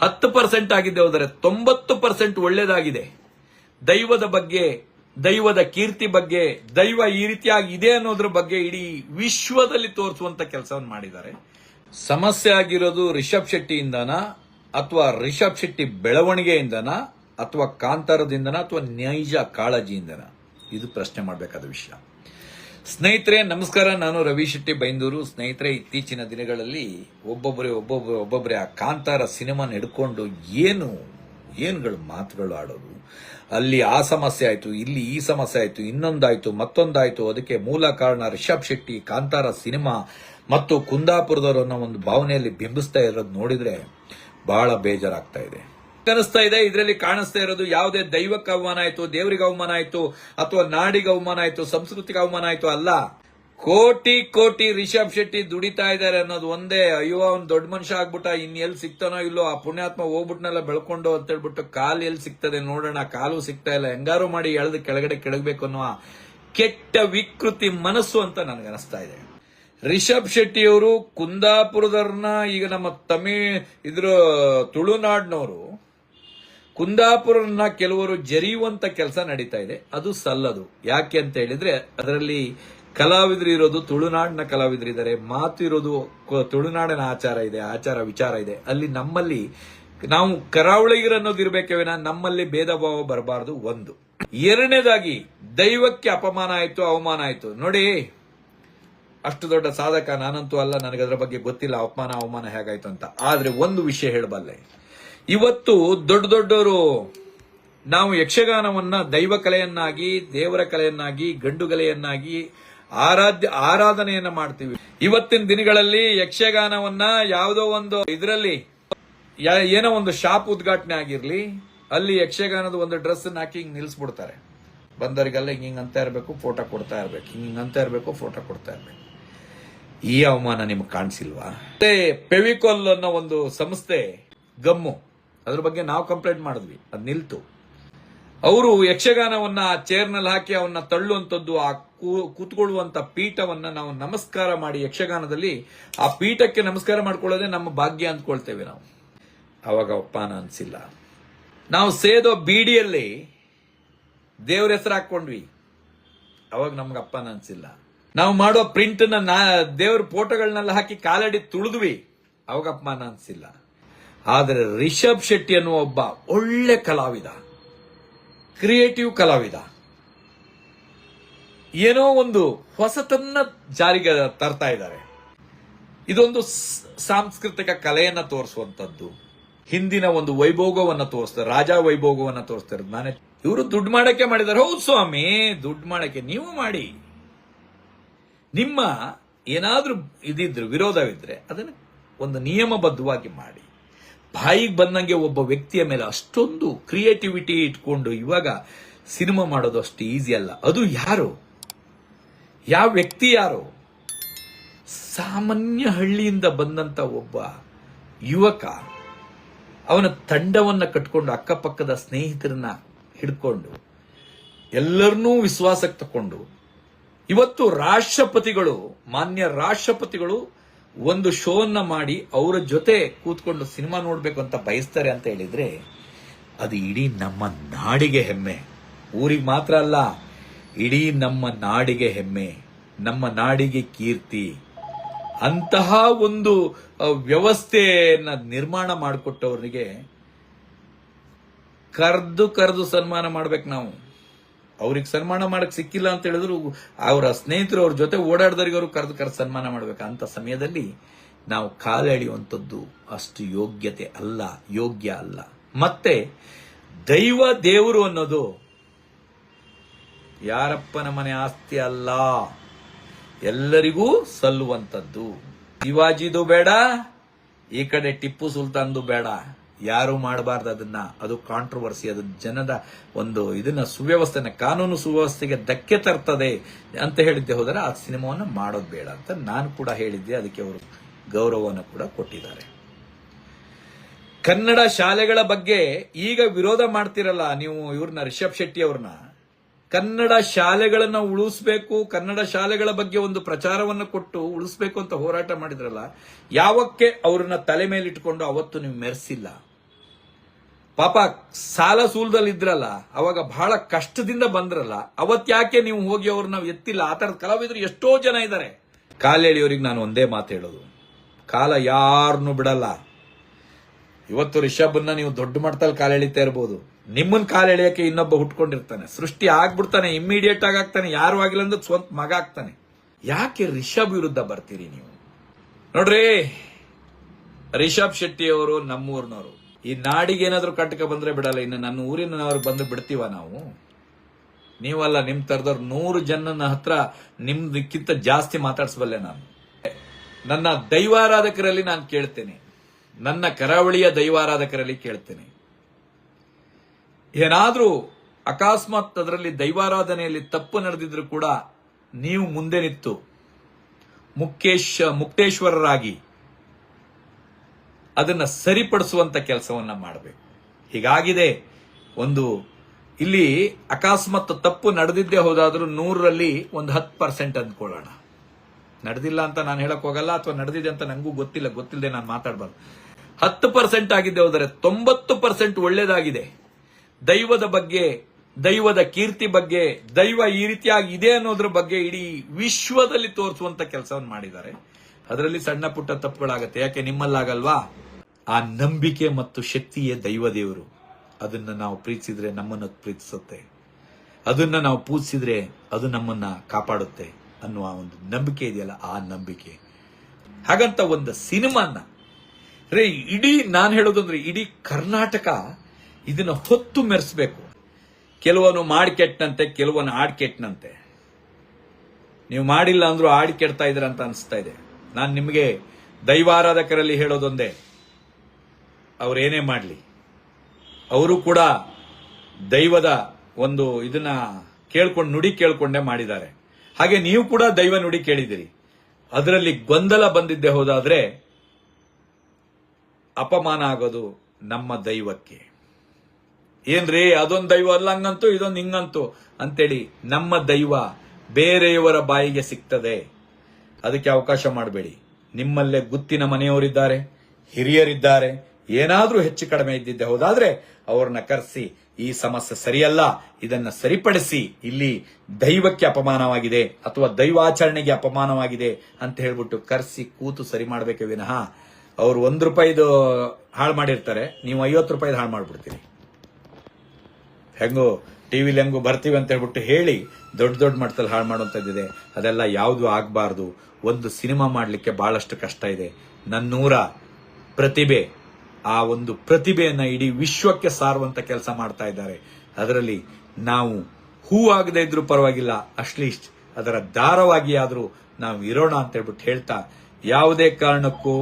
ಹತ್ತು ಪರ್ಸೆಂಟ್ ಆಗಿದೆ ಹೋದರೆ ತೊಂಬತ್ತು ಪರ್ಸೆಂಟ್ ಒಳ್ಳೇದಾಗಿದೆ. ದೈವದ ಬಗ್ಗೆ, ದೈವದ ಕೀರ್ತಿ ಬಗ್ಗೆ, ದೈವ ಈ ರೀತಿಯಾಗಿ ಇದೆ ಅನ್ನೋದ್ರ ಬಗ್ಗೆ ಇಡೀ ವಿಶ್ವದಲ್ಲಿ ತೋರಿಸುವಂತ ಕೆಲಸವನ್ನು ಮಾಡಿದ್ದಾರೆ. ಸಮಸ್ಯೆ ಆಗಿರೋದು ರಿಷಬ್ ಶೆಟ್ಟಿಯಿಂದನ, ಅಥವಾ ರಿಷಬ್ ಶೆಟ್ಟಿ ಬೆಳವಣಿಗೆಯಿಂದನ, ಅಥವಾ ಕಾಂತಾರದಿಂದನ, ಅಥವಾ ನೈಜ ಕಾಳಜಿಯಿಂದನ? ಇದು ಪ್ರಶ್ನೆ ಮಾಡಬೇಕಾದ ವಿಷಯ. ಸ್ನೇಹಿತರೆ, ನಮಸ್ಕಾರ. ನಾನು ರವಿ ಶೆಟ್ಟಿ ಬೈಂದೂರು. ಸ್ನೇಹಿತರೆ, ಇತ್ತೀಚಿನ ದಿನಗಳಲ್ಲಿ ಒಬ್ಬೊಬ್ಬರೇ ಒಬ್ಬೊಬ್ಬರು ಒಬ್ಬೊಬ್ಬರೇ ಆ ಕಾಂತಾರ ಸಿನಿಮಾ ಹಿಡ್ಕೊಂಡು ಏನು, ಏನುಗಳು ಮಾತುಗಳು ಆಡೋದು? ಅಲ್ಲಿ ಆ ಸಮಸ್ಯೆ ಆಯಿತು, ಇಲ್ಲಿ ಈ ಸಮಸ್ಯೆ ಆಯಿತು, ಇನ್ನೊಂದಾಯಿತು, ಮತ್ತೊಂದಾಯಿತು. ಅದಕ್ಕೆ ಮೂಲ ಕಾರಣ ರಿಷಬ್ ಶೆಟ್ಟಿ, ಕಾಂತಾರ ಸಿನಿಮಾ ಮತ್ತು ಕುಂದಾಪುರದವರು ಅನ್ನೋ ಒಂದು ಭಾವನೆಯಲ್ಲಿ ಬಿಂಬಿಸ್ತಾ ಇರೋದು ನೋಡಿದರೆ ಬಹಳ ಬೇಜಾರಾಗ್ತಾ ಇದೆ. ಅನಿಸ್ತಾ ಇದೆ. ಇದರಲ್ಲಿ ಕಾಣಿಸ್ತಾ ಇರೋದು ಯಾವುದೇ ದೈವಕ್ಕೆ ಅವಮಾನ ಆಯ್ತು, ದೇವರಿಗೆ ಅವಮಾನ ಆಯ್ತು, ಅಥವಾ ನಾಡಿಗೆ ಅವಮಾನ ಆಯ್ತು, ಸಂಸ್ಕೃತಿಗೆ ಅವಮಾನ ಆಯ್ತು ಅಲ್ಲ. ಕೋಟಿ ಕೋಟಿ ರಿಷಬ್ ಶೆಟ್ಟಿ ದುಡಿತಾ ಇದ್ದಾರೆ ಅನ್ನೋದು ಒಂದೇ. ಅಯ್ಯೋ, ಅವ್ನ್ ದೊಡ್ಡ ಮನುಷ್ಯ ಆಗ್ಬಿಟ್ಟ, ಇನ್ ಎಲ್ಲಿ ಸಿಗ್ತಾನೋ ಇಲ್ಲೋ, ಆ ಪುಣ್ಯಾತ್ಮ ಹೋಗ್ಬಿಟ್ನೆಲ್ಲ ಬೆಳ್ಕೊಂಡು ಅಂತ ಹೇಳ್ಬಿಟ್ಟು ಕಾಲು ಎಲ್ಲಿ ಸಿಗ್ತದೆ ನೋಡೋಣ, ಕಾಲು ಸಿಗ್ತಾ ಇಲ್ಲ. ಹೆಂಗಾರು ಮಾಡಿ ಎಳ್ದು ಕೆಳಗಡೆ ಕೆಳಗಬೇಕು ಅನ್ನುವ ಕೆಟ್ಟ ವಿಕೃತಿ ಮನಸ್ಸು ಅಂತ ನನಗೆ ಅನಿಸ್ತಾ ಇದೆ. ರಿಷಬ್ ಶೆಟ್ಟಿಯವರು ಕುಂದಾಪುರದವ್ರನ್ನ ಈಗ ನಮ್ಮ ತಮಿಳ್, ಇದ್ರ ತುಳುನಾಡಿನವರು ಕುಂದಾಪುರನ ಕೆಲವರು ಜರಿಯುವಂತ ಕೆಲಸ ನಡೀತಾ ಇದೆ. ಅದು ಸಲ್ಲದು. ಯಾಕೆ ಅಂತ ಹೇಳಿದ್ರೆ, ಅದರಲ್ಲಿ ಕಲಾವಿದರು ಇರೋದು ತುಳುನಾಡಿನ ಕಲಾವಿದರು ಇದ್ದಾರೆ. ಮಾತು ಇರೋದು ತುಳುನಾಡಿನ ಆಚಾರ ಇದೆ, ಆಚಾರ ವಿಚಾರ ಇದೆ. ಅಲ್ಲಿ ನಮ್ಮಲ್ಲಿ, ನಾವು ಕರಾವಳಿಗರು ಅನ್ನೋದು ವಿನ ನಮ್ಮಲ್ಲಿ ಭೇದ ಭಾವ ಬರಬಾರದು ಒಂದು. ಎರಡನೇದಾಗಿ, ದೈವಕ್ಕೆ ಅಪಮಾನ ಆಯ್ತು, ಅವಮಾನ ಆಯ್ತು. ನೋಡಿ, ಅಷ್ಟು ದೊಡ್ಡ ಸಾಧಕ ನಾನಂತೂ ಅಲ್ಲ ನನಗೆ ಅದರ ಬಗ್ಗೆ ಗೊತ್ತಿಲ್ಲ ಅಪಮಾನ ಅವಮಾನ ಹೇಗಾಯ್ತು ಅಂತ. ಆದ್ರೆ ಒಂದು ವಿಷಯ ಹೇಳಬಲ್ಲೆ. ಇವತ್ತು ದೊಡ್ಡ ದೊಡ್ಡವರು ನಾವು ಯಕ್ಷಗಾನವನ್ನ ದೈವ ಕಲೆಯನ್ನಾಗಿ, ದೇವರ ಕಲೆಯನ್ನಾಗಿ, ಗಂಡು ಕಲೆಯನ್ನಾಗಿ ಆರಾಧ್ಯ, ಆರಾಧನೆಯನ್ನ ಮಾಡ್ತೀವಿ. ಇವತ್ತಿನ ದಿನಗಳಲ್ಲಿ ಯಕ್ಷಗಾನವನ್ನ ಯಾವುದೋ ಒಂದು ಇದರಲ್ಲಿ ಏನೋ ಒಂದು ಶಾಪ್ ಉದ್ಘಾಟನೆ ಆಗಿರ್ಲಿ, ಅಲ್ಲಿ ಯಕ್ಷಗಾನದ ಒಂದು ಡ್ರೆಸ್ ಹಾಕಿ ಹಿಂಗೆ ನಿಲ್ಸ್ಬಿಡ್ತಾರೆ. ಬಂದವರಿಗೆಲ್ಲ ಹಿಂಗ್ ಅಂತ ಇರಬೇಕು, ಫೋಟೋ ಕೊಡ್ತಾ ಇರ್ಬೇಕು, ಹಿಂಗೆ ಹಿಂಗ್ ಅಂತ ಇರಬೇಕು, ಫೋಟೋ ಕೊಡ್ತಾ ಇರ್ಬೇಕು. ಈ ಅವಮಾನ ನಿಮ್ಗೆ ಕಾಣಿಸಿಲ್ವಾ? ಮತ್ತೆ ಪೆವಿಕೋಲ್ ಅನ್ನೋ ಒಂದು ಸಂಸ್ಥೆ, ಗಮ್ಮು. ಅದ್ರ ಬಗ್ಗೆ ನಾವು ಕಂಪ್ಲೇಂಟ್ ಮಾಡಿದ್ವಿ, ಅದ್ ನಿಲ್ತು. ಅವರು ಯಕ್ಷಗಾನವನ್ನ ಆ ಚೇರ್ನಲ್ಲಿ ಹಾಕಿ ಅವನ್ನ ತಳ್ಳುವಂಥದ್ದು, ಆ ಕೂತ್ಕೊಳ್ಳುವಂತ ಪೀಠವನ್ನ ನಾವು ನಮಸ್ಕಾರ ಮಾಡಿ ಯಕ್ಷಗಾನದಲ್ಲಿ, ಆ ಪೀಠಕ್ಕೆ ನಮಸ್ಕಾರ ಮಾಡ್ಕೊಳ್ಳೋದೇ ನಮ್ಮ ಭಾಗ್ಯ ಅಂದ್ಕೊಳ್ತೇವೆ ನಾವು. ಅವಾಗ ಒಪ್ಪಾನ ಅನ್ಸಿಲ್ಲ. ನಾವು ಸೇದೋ ಬೀಡಿಯಲ್ಲಿ ದೇವ್ರ ಹೆಸರು ಹಾಕೊಂಡ್ವಿ ಅವಾಗ ನಮ್ಗೆ ಅಪ್ಪನ ಅನ್ಸಿಲ್ಲ. ನಾವು ಮಾಡೋ ಪ್ರಿಂಟ್ನ, ದೇವ್ರ ಫೋಟೋಗಳನ್ನೆಲ್ಲ ಹಾಕಿ ಕಾಲಡಿ ತುಳಿದ್ವಿ. ಅವಾಗ ಅಪಮಾನ ಅನ್ಸಿಲ್ಲ. ಆದರೆ ರಿಷಬ್ ಶೆಟ್ಟಿ ಅನ್ನುವ ಒಬ್ಬ ಒಳ್ಳೆ ಕಲಾವಿದ ಕ್ರಿಯೇಟಿವ್ ಕಲಾವಿದ, ಏನೋ ಒಂದು ಹೊಸತನ್ನ ಜಾರಿಗೆ ತರ್ತಾ ಇದ್ದಾರೆ. ಇದೊಂದು ಸಾಂಸ್ಕೃತಿಕ ಕಲೆಯನ್ನ ತೋರಿಸುವಂತದ್ದು, ಹಿಂದಿನ ಒಂದು ವೈಭೋಗವನ್ನ ತೋರಿಸ್ತಾರೆ ರಾಜಾ ವೈಭೋಗವನ್ನ ತೋರಿಸ್ತಾರೆ ನಾನೇ ಇವರು ದುಡ್ಡು ಮಾಡಕ್ಕೆ ಮಾಡಿದ್ದಾರೆ. ಹೌದು ಸ್ವಾಮಿ, ದುಡ್ಡು ಮಾಡಕ್ಕೆ ನೀವು ಮಾಡಿ. ನಿಮ್ಮ ಏನಾದ್ರೂ ಇದಿದ್ರು, ವಿರೋಧವಿದ್ರೆ, ಅದನ್ನ ಒಂದು ನಿಯಮಬದ್ಧವಾಗಿ ಮಾಡಿ. ಬಾಯಿಗೆ ಬಂದಂಗೆ ಒಬ್ಬ ವ್ಯಕ್ತಿಯ ಮೇಲೆ ಅಷ್ಟೊಂದು ಕ್ರಿಯೇಟಿವಿಟಿ ಇಟ್ಕೊಂಡು ಇವಾಗ ಸಿನಿಮಾ ಮಾಡೋದು ಅಷ್ಟು ಈಸಿ ಅಲ್ಲ. ಅದು ಯಾರು? ಯಾವ ವ್ಯಕ್ತಿ ಯಾರು? ಸಾಮಾನ್ಯ ಹಳ್ಳಿಯಿಂದ ಬಂದಂತ ಒಬ್ಬ ಯುವಕ, ಅವನ ತಂಡವನ್ನ ಕಟ್ಕೊಂಡು ಅಕ್ಕಪಕ್ಕದ ಸ್ನೇಹಿತರನ್ನ ಹಿಡ್ಕೊಂಡು, ಎಲ್ಲರನ್ನೂ ವಿಶ್ವಾಸಕ್ಕೆ ತಕೊಂಡು, ಇವತ್ತು ರಾಷ್ಟ್ರಪತಿಗಳು, ಮಾನ್ಯ ರಾಷ್ಟ್ರಪತಿಗಳು ಒಂದು ಶೋನ್ನ ಮಾಡಿ ಅವರ ಜೊತೆ ಕೂತ್ಕೊಂಡು ಸಿನಿಮಾ ನೋಡಬೇಕು ಅಂತ ಬಯಸ್ತಾರೆ ಅಂತ ಹೇಳಿದ್ರೆ ಅದು ಇಡೀ ನಮ್ಮ ನಾಡಿಗೆ ಹೆಮ್ಮೆ. ಊರಿಗೆ ಮಾತ್ರ ಅಲ್ಲ, ಇಡೀ ನಮ್ಮ ನಾಡಿಗೆ ಹೆಮ್ಮೆ, ನಮ್ಮ ನಾಡಿಗೆ ಕೀರ್ತಿ. ಅಂತಹ ಒಂದು ವ್ಯವಸ್ಥೆಯನ್ನ ನಿರ್ಮಾಣ ಮಾಡಿಕೊಟ್ಟವರಿಗೆ ಕರ್ದು ಕರೆದು ಸನ್ಮಾನ ಮಾಡ್ಬೇಕು ನಾವು. ಅವ್ರಿಗೆ ಸನ್ಮಾನ ಮಾಡಕ್ ಸಿಕ್ಕಿಲ್ಲ ಅಂತ ಹೇಳಿದ್ರು, ಅವರ ಸ್ನೇಹಿತರು ಅವ್ರ ಜೊತೆ ಓಡಾಡಿದವರಿಗೆ ಅವರು ಕರೆದು ಕರೆದು ಸನ್ಮಾನ ಮಾಡ್ಬೇಕು. ಅಂತ ಸಮಯದಲ್ಲಿ ನಾವು ಕಾಲೆಳೆಯುವಂಥದ್ದು ಅಷ್ಟು ಯೋಗ್ಯತೆ ಅಲ್ಲ, ಯೋಗ್ಯ ಅಲ್ಲ. ಮತ್ತೆ ದೈವ ದೇವರು ಅನ್ನೋದು ಯಾರಪ್ಪನ ಮನೆ ಆಸ್ತಿ ಅಲ್ಲ. ಎಲ್ಲರಿಗೂ ಸಲ್ಲುವಂಥದ್ದು. ಶಿವಾಜಿದು ಬೇಡ, ಈ ಕಡೆ ಟಿಪ್ಪು ಸುಲ್ತಾನ್ದು ಬೇಡ. ಯಾರು ಮಾಡಬಾರ್ದು ಅದನ್ನ, ಅದು ಕಾಂಟ್ರವರ್ಸಿ ಅದು ಜನದ ಒಂದು ಇದನ್ನ ಸುವ್ಯವಸ್ಥೆನ, ಕಾನೂನು ಸುವ್ಯವಸ್ಥೆಗೆ ಧಕ್ಕೆ ತರ್ತದೆ ಅಂತ ಹೇಳಿದ್ದೆ ಹೋದರೆ ಆ ಸಿನಿಮಾವನ್ನು ಮಾಡೋದು ಬೇಡ ಅಂತ ನಾನು ಕೂಡ ಹೇಳಿದ್ದೆ, ಅದಕ್ಕೆ ಅವರು ಗೌರವವನ್ನು ಕೂಡ ಕೊಟ್ಟಿದ್ದಾರೆ. ಕನ್ನಡ ಶಾಲೆಗಳ ಬಗ್ಗೆ ಈಗ ವಿರೋಧ ಮಾಡ್ತಿರಲ್ಲ ನೀವು ಇವ್ರನ್ನ, ರಿಷಬ್ ಶೆಟ್ಟಿ ಅವ್ರನ್ನ. ಕನ್ನಡ ಶಾಲೆಗಳನ್ನ ಉಳಿಸ್ಬೇಕು, ಕನ್ನಡ ಶಾಲೆಗಳ ಬಗ್ಗೆ ಒಂದು ಪ್ರಚಾರವನ್ನು ಕೊಟ್ಟು ಉಳಿಸ್ಬೇಕು ಅಂತ ಹೋರಾಟ ಮಾಡಿದ್ರಲ್ಲ, ಯಾವಕ್ಕೆ ಅವ್ರನ್ನ ತಲೆ ಮೇಲಿಟ್ಕೊಂಡು ಅವತ್ತು ನೀವು ಮೆರೆಸಿಲ್ಲ? ಪಾಪ ಸಾಲ ಸೂಲದಲ್ಲಿ ಇದ್ರಲ್ಲ, ಅವಾಗ ಬಹಳ ಕಷ್ಟದಿಂದ ಬಂದ್ರಲ್ಲ ಅವತ್ತ್ಯಾಕೆ ಯಾಕೆ ನೀವು ಹೋಗಿ ಅವ್ರನ್ನ ಎತ್ತಿಲ್ಲ? ಆ ಥರದ ಕಲಾವಿದರು ಎಷ್ಟೋ ಜನ ಇದ್ದಾರೆ ಕಾಲೆಳೆಯೋರಿಗೆ ನಾನು ಒಂದೇ ಮಾತು ಹೇಳೋದು. ಕಾಲ ಯಾರನ್ನು ಬಿಡಲ್ಲ. ಇವತ್ತು ರಿಷಭನ್ನ ನೀವು ದೊಡ್ಡ ಮಟ್ಟದಲ್ಲಿ ಕಾಲೆಳಿತಾ ಇರ್ಬೋದು. ನಿಮ್ಮನ್ ಕಾಲೆಳೆಯಕ್ಕೆ ಇನ್ನೊಬ್ಬ ಹುಟ್ಕೊಂಡಿರ್ತಾನೆ. ಸೃಷ್ಟಿ ಆಗ್ಬಿಡ್ತಾನೆ ಇಮ್ಮಿಡಿಯೇಟ್ ಆಗಿ ಆಗ್ತಾನೆ, ಯಾರು ಆಗಿಲ್ಲ ಅಂದ್ರೆ ಸ್ವಂತ ಮಗ ಆಗ್ತಾನೆ. ಯಾಕೆ ರಿಷಬ್ ವಿರುದ್ಧ ಬರ್ತೀರಿ ನೀವು? ನೋಡ್ರಿ ರಿಷಬ್ ಶೆಟ್ಟಿ ಅವರು ನಮ್ಮೂರಿನವರು. ಈ ನಾಡಿಗೆ ಏನಾದರೂ ಕಟ್ಟಕ ಬಂದ್ರೆ ಬಿಡಲ್ಲ. ಇನ್ನು ನನ್ನ ಊರಿನವ್ರು ಬಂದು ಬಿಡ್ತೀವ ನಾವು? ನೀವಲ್ಲ ನಿಮ್ ತರದವ್ರು ನೂರು ಜನನ ಹತ್ರ ನಿಮ್ದಕ್ಕಿಂತ ಜಾಸ್ತಿ ಮಾತಾಡ್ಸಬಲ್ಲೆ ನಾನು. ನನ್ನ ದೈವಾರಾಧಕರಲ್ಲಿ ನಾನು ಕೇಳ್ತೇನೆ. ನನ್ನ ಕರಾವಳಿಯ ದೈವಾರಾಧಕರಲ್ಲಿ ಕೇಳ್ತೇನೆ. ಏನಾದರೂ ಅಕಸ್ಮಾತ್ ಅದರಲ್ಲಿ ದೈವಾರಾಧನೆಯಲ್ಲಿ ತಪ್ಪು ನಡೆದಿದ್ರು ಕೂಡ ನೀವು ಮುಂದೆ ನಿಂತು ಮುಖೇಶ್ ಮುಕ್ತೇಶ್ವರರಾಗಿ ಅದನ್ನ ಸರಿಪಡಿಸುವಂತ ಕೆಲಸವನ್ನ ಮಾಡಬೇಕು. ಹೀಗಾಗಿದೆ ಒಂದು ಇಲ್ಲಿ ಅಕಸ್ಮಾತ್ ತಪ್ಪು ನಡೆದಿದ್ದೇ ಹೋದಾದ್ರೂ ನೂರರಲ್ಲಿ ಒಂದು ಹತ್ತು ಪರ್ಸೆಂಟ್ ಅಂದ್ಕೊಳ್ಳೋಣ. ನಡೆದಿಲ್ಲ ಅಂತ ನಾನು ಹೇಳಕ್ ಹೋಗಲ್ಲ, ಅಥವಾ ನಡೆದಿದೆ ಅಂತ ನಂಗೂ ಗೊತ್ತಿಲ್ಲ ಗೊತ್ತಿಲ್ಲದೆ ನಾನು ಮಾತಾಡಬಾರ್ದು. ಹತ್ತು ಪರ್ಸೆಂಟ್ ಆಗಿದ್ದೆ ಹೋದರೆ ತೊಂಬತ್ತು ಪರ್ಸೆಂಟ್ ಒಳ್ಳೇದಾಗಿದೆ. ದೈವದ ಬಗ್ಗೆ, ದೈವದ ಕೀರ್ತಿ ಬಗ್ಗೆ, ದೈವ ಈ ರೀತಿಯಾಗಿ ಇದೆ ಅನ್ನೋದ್ರ ಬಗ್ಗೆ ಇಡೀ ವಿಶ್ವದಲ್ಲಿ ತೋರಿಸುವಂತ ಕೆಲಸವನ್ನು ಮಾಡಿದ್ದಾರೆ. ಅದರಲ್ಲಿ ಸಣ್ಣ ಪುಟ್ಟ ತಪ್ಪುಗಳಾಗತ್ತೆ. ಯಾಕೆ ನಿಮ್ಮಲ್ಲಾಗಲ್ವಾ? ಆ ನಂಬಿಕೆ ಮತ್ತು ಶಕ್ತಿಯೇ ದೈವ ದೇವರು ಅದನ್ನು ನಾವು ಪ್ರೀತಿಸಿದ್ರೆ ನಮ್ಮನ್ನು ಪ್ರೀತಿಸುತ್ತೆ. ಅದನ್ನು ನಾವು ಪೂಜಿಸಿದ್ರೆ ಅದು ನಮ್ಮನ್ನ ಕಾಪಾಡುತ್ತೆ ಅನ್ನುವ ಒಂದು ನಂಬಿಕೆ ಇದೆಯಲ್ಲ, ಆ ನಂಬಿಕೆ. ಹಾಗಂತ ಒಂದು ಸಿನಿಮಾನ. ರೇ, ಇಡೀ ನಾನು ಹೇಳೋದಂದ್ರೆ ಇಡೀ ಕರ್ನಾಟಕ ಇದನ್ನು ಹೊತ್ತು ಮೆರೆಸಬೇಕು. ಕೆಲವನು ಮಾಡಿ ಕೆಟ್ಟನಂತೆ ಕೆಲವನು ಆಡ್ ಕೆಟ್ಟನಂತೆ ನೀವು ಮಾಡಿಲ್ಲ ಅಂದ್ರೂ ಆಡಿ ಕೆಡ್ತಾ ಇದ್ರ ಅಂತ ಅನಿಸ್ತಾ ಇದೆ. ನಾನು ನಿಮಗೆ ದೈವಾರಾಧಕರಲ್ಲಿ ಹೇಳೋದೊಂದೇ ಅವ್ರು ಏನೇ ಮಾಡಲಿ. ಅವರು ಕೂಡ ದೈವದ ಒಂದು ಇದನ್ನ ಕೇಳ್ಕೊಂಡು ನುಡಿ ಕೇಳ್ಕೊಂಡೇ ಮಾಡಿದ್ದಾರೆ. ಹಾಗೆ ನೀವು ಕೂಡ ದೈವ ನುಡಿ ಕೇಳಿದಿರಿ ಅದರಲ್ಲಿ ಗೊಂದಲ ಬಂದಿದ್ದೆ ಹೋದಾದ್ರೆ ಅಪಮಾನ ಆಗೋದು ನಮ್ಮ ದೈವಕ್ಕೆ. ಏನ್ರಿ ಅದೊಂದು ದೈವ ಅಲ್ಲ, ಹಂಗಂತೂ ಇದೊಂದು ಹಿಂಗಂತೂ ಅಂತೇಳಿ ನಮ್ಮ ದೈವ ಬೇರೆಯವರ ಬಾಯಿಗೆ ಸಿಗ್ತದೆ. ಅದಕ್ಕೆ ಅವಕಾಶ ಮಾಡಬೇಡಿ. ನಿಮ್ಮಲ್ಲೇ ಗುತ್ತಿನ ಮನೆಯವರಿದ್ದಾರೆ, ಹಿರಿಯರಿದ್ದಾರೆ ಏನಾದ್ರೂ ಹೆಚ್ಚು ಕಡಿಮೆ ಇದ್ದಿದ್ದೆ ಹೋದಾದ್ರೆ ಅವ್ರನ್ನ ಕರೆಸಿ, ಈ ಸಮಸ್ಯೆ ಸರಿಯಲ್ಲ, ಇದನ್ನ ಸರಿಪಡಿಸಿ, ಇಲ್ಲಿ ದೈವಕ್ಕೆ ಅಪಮಾನವಾಗಿದೆ ಅಥವಾ ದೈವಾಚರಣೆಗೆ ಅಪಮಾನವಾಗಿದೆ ಅಂತ ಹೇಳ್ಬಿಟ್ಟು ಕರೆಸಿ ಕೂತು ಸರಿ ಮಾಡಬೇಕೆ ವಿನಃ, ಅವ್ರು ಒಂದು ರೂಪಾಯಿದು ಹಾಳು ಮಾಡಿರ್ತಾರೆ, ನೀವು ಐವತ್ತು ರೂಪಾಯಿದು ಹಾಳು ಮಾಡಿಬಿಡ್ತೀರಿ. ಹೆಂಗೋ, ಟಿವಿಲಿ ಹೆಂಗೋ ಬರ್ತೀವಿ ಅಂತ ಹೇಳ್ಬಿಟ್ಟು ಹೇಳಿ ದೊಡ್ಡ ದೊಡ್ಡ ಮಟ್ಟದಲ್ಲಿ ಹಾಳು ಮಾಡುವಂಥದ್ದಿದೆ ಅದೆಲ್ಲ ಯಾವುದು ಆಗಬಾರ್ದು? ಒಂದು ಸಿನಿಮಾ ಮಾಡಲಿಕ್ಕೆ ಬಹಳಷ್ಟು ಕಷ್ಟ ಇದೆ. ನನ್ನೂರ ಪ್ರತಿಭೆ ಆ ಒಂದು ಪ್ರತಿಭೆಯನ್ನ ಇಡೀ ವಿಶ್ವಕ್ಕೆ ಸಾರುವಂತ ಕೆಲಸ ಮಾಡ್ತಾ ಇದ್ದಾರೆ. ಅದರಲ್ಲಿ ನಾವು ಹೂ ಆಗದೆ ಇದ್ರೂ ಪರವಾಗಿಲ್ಲ, ಅಟ್ಲೀಸ್ಟ್ ಅದರ ದಾರವಾಗಿ ಆದರೂ ನಾವು ಇರೋಣ ಅಂತ ಹೇಳ್ಬಿಟ್ಟು ಹೇಳ್ತಾ, ಯಾವುದೇ ಕಾರಣಕ್ಕೂ,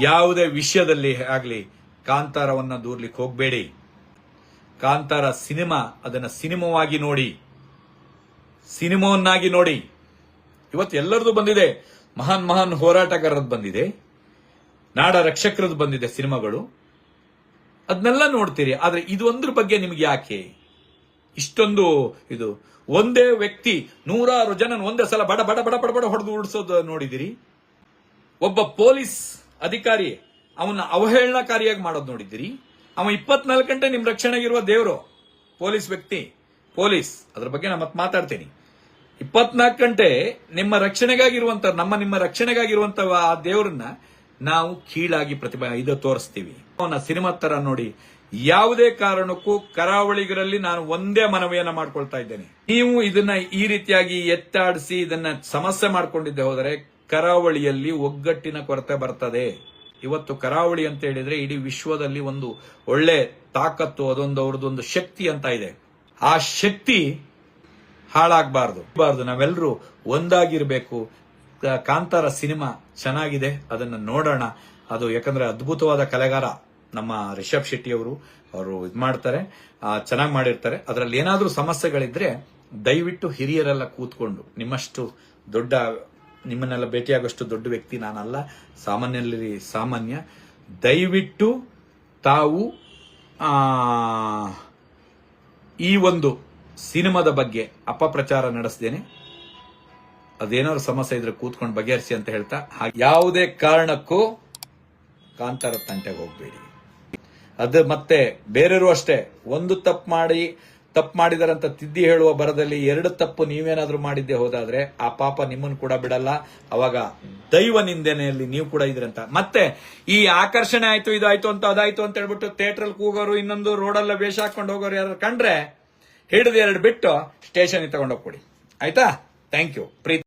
ಯಾವುದೇ ವಿಷಯದಲ್ಲಿ ಆಗ್ಲಿ ಕಾಂತಾರವನ್ನ ದೂರ್ಲಿಕ್ಕೆ ಹೋಗಬೇಡಿ. ಕಾಂತಾರ ಸಿನಿಮಾ, ಅದನ್ನ ಸಿನಿಮಾವಾಗಿ ನೋಡಿ, ಸಿನಿಮಾವನ್ನಾಗಿ ನೋಡಿ. ಇವತ್ತು ಎಲ್ಲರದು ಬಂದಿದೆ, ಮಹಾನ್ ಮಹಾನ್ ಹೋರಾಟಗಾರರದ್ದು ಬಂದಿದೆ. ನಾಡ ರಕ್ಷಕರದ್ದು ಬಂದಿದೆ ಸಿನಿಮಾಗಳು. ಅದನ್ನೆಲ್ಲ ನೋಡ್ತೀರಿ. ಆದ್ರೆ ಇದೊಂದ್ರ ಬಗ್ಗೆ ನಿಮ್ಗೆ ಯಾಕೆ? ಇಷ್ಟೊಂದು ಇದು ಒಂದೇ ವ್ಯಕ್ತಿ ನೂರಾರು ಜನ ಒಂದೇ ಸಲ ಬಡ ಬಡ ಬಡ ಬಡ ಬಡ ಹೊಡೆದು ಉಡಿಸೋದು ನೋಡಿದಿರಿ. ಒಬ್ಬ ಪೊಲೀಸ್ ಅಧಿಕಾರಿ ಅವನ್ನ ಅವಹೇಳನಕಾರಿಯಾಗಿ ಮಾಡೋದು ನೋಡಿದಿರಿ. ಅವ ಇಪ್ಪತ್ನಾಲ್ಕು ಗಂಟೆ ನಿಮ್ ರಕ್ಷಣೆಗಿರುವ ದೇವರು. ಪೊಲೀಸ್ ವ್ಯಕ್ತಿ. ಪೊಲೀಸ್. ಅದ್ರ ಬಗ್ಗೆ ನಾನು ಮತ್ತೆ ಮಾತಾಡ್ತೀನಿ. ಇಪ್ಪತ್ನಾಲ್ಕು ಗಂಟೆ ನಿಮ್ಮ ರಕ್ಷಣೆಗಾಗಿರುವಂತ ನಮ್ಮ ನಿಮ್ಮ ರಕ್ಷಣೆಗಾಗಿರುವಂತ ಆ ದೇವರನ್ನ ನಾವು ಕೀಳಾಗಿ ಪ್ರತಿಭಾ ಇದು ತೋರಿಸ್ತೀವಿ. ಅವನ ಸಿನಿಮಾ ತರ ನೋಡಿ ಯಾವುದೇ ಕಾರಣಕ್ಕೂ ಕರಾವಳಿಗರಲ್ಲಿ ನಾನು ಒಂದೇ ಮನವಿಯನ್ನ ಮಾಡ್ಕೊಳ್ತಾ ಇದ್ದೇನೆ. ನೀವು ಇದನ್ನ ಈ ರೀತಿಯಾಗಿ ಎತ್ತಾಡಿಸಿ ಇದನ್ನ ಸಮಸ್ಯೆ ಮಾಡ್ಕೊಂಡಿದ್ದೆ ಹೋದರೆ ಕರಾವಳಿಯಲ್ಲಿ ಒಗ್ಗಟ್ಟಿನ ಕೊರತೆ ಬರ್ತದೆ. ಇವತ್ತು ಕರಾವಳಿ ಅಂತ ಹೇಳಿದ್ರೆ ಇಡೀ ವಿಶ್ವದಲ್ಲಿ ಒಂದು ಒಳ್ಳೆ ತಾಕತ್ತು, ಅದೊಂದು ಅವ್ರದ್ದೊಂದು ಶಕ್ತಿ ಅಂತ ಇದೆ. ಆ ಶಕ್ತಿ ಹಾಳಾಗಬಾರ್ದು. ಬಾರ್ದು ನಾವೆಲ್ಲರೂ ಒಂದಾಗಿರ್ಬೇಕು. ಕಾಂತಾರ ಸಿನಿಮಾ ಚೆನ್ನಾಗಿದೆ. ಅದನ್ನ ನೋಡೋಣ. ಅದು ಯಾಕಂದ್ರೆ ಅದ್ಭುತವಾದ ಕಲೆಗಾರ ನಮ್ಮ ರಿಷಬ್ ಶೆಟ್ಟಿ ಅವರು. ಅವರು ಇದು ಮಾಡ್ತಾರೆ. ಚೆನ್ನಾಗಿ ಮಾಡಿರ್ತಾರೆ. ಅದರಲ್ಲಿ ಏನಾದರೂ ಸಮಸ್ಯೆಗಳಿದ್ರೆ ದಯವಿಟ್ಟು ಹಿರಿಯರೆಲ್ಲ ಕೂತ್ಕೊಂಡು, ನಿಮ್ಮಷ್ಟು ದೊಡ್ಡ, ನಿಮ್ಮನ್ನೆಲ್ಲ ಭೇಟಿಯಾಗೋಷ್ಟು ದೊಡ್ಡ ವ್ಯಕ್ತಿ ನಾನಲ್ಲ. ಸಾಮಾನ್ಯರಲ್ಲಿ ಸಾಮಾನ್ಯ. ದಯವಿಟ್ಟು ತಾವು ಈ ಒಂದು ಸಿನಿಮಾದ ಬಗ್ಗೆ ಅಪಪ್ರಚಾರ ನಡೆಸ್ದೇನೆ. ಅದೇನಾದ್ರು ಸಮಸ್ಯೆ ಇದ್ರೆ ಕೂತ್ಕೊಂಡು ಬಗೆಹರಿಸಿ ಅಂತ ಹೇಳ್ತಾ, ಹಾಗೆ ಯಾವುದೇ ಕಾರಣಕ್ಕೂ ಕಾಂತಾರ ತಂಟೆಗೆ ಹೋಗ್ಬೇಡಿ. ಅದು ಮತ್ತೆ ಬೇರೆಯವರು ಅಷ್ಟೇ, ಒಂದು ತಪ್ಪು ಮಾಡಿ, ತಪ್ಪು ಮಾಡಿದಾರಂತ ತಿದ್ದಿ ಹೇಳುವ ಬರದಲ್ಲಿ ಎರಡು ತಪ್ಪು ನೀವೇನಾದ್ರೂ ಮಾಡಿದ್ದೆ ಹೋದಾದ್ರೆ ಆ ಪಾಪ ನಿಮ್ಮನ್ನು ಕೂಡ ಬಿಡಲ್ಲ. ಅವಾಗ ದೈವ ನಿಂದನೆಯಲ್ಲಿ ನೀವು ಕೂಡ ಇದ್ರಂತ ಮತ್ತೆ ಈ ಆಕರ್ಷಣೆ ಆಯ್ತು, ಇದಾಯ್ತು ಅಂತ ಅದಾಯ್ತು ಅಂತ ಹೇಳ್ಬಿಟ್ಟು ಥಿಯೇಟರ್ ಕೂಗೋರು ಇನ್ನೊಂದು ರೋಡಲ್ಲ ವೇಷ ಹಾಕೊಂಡು ಹೋಗೋರು ಯಾರು ಕಂಡ್ರೆ ಹಿಡಿದು ಎರಡು ಬಿಟ್ಟು ಸ್ಟೇಷನ್ ತಗೊಂಡೋಗ್ಕೊಡಿ ಆಯ್ತಾ? Thank you. ಪ್ರೀತಿ.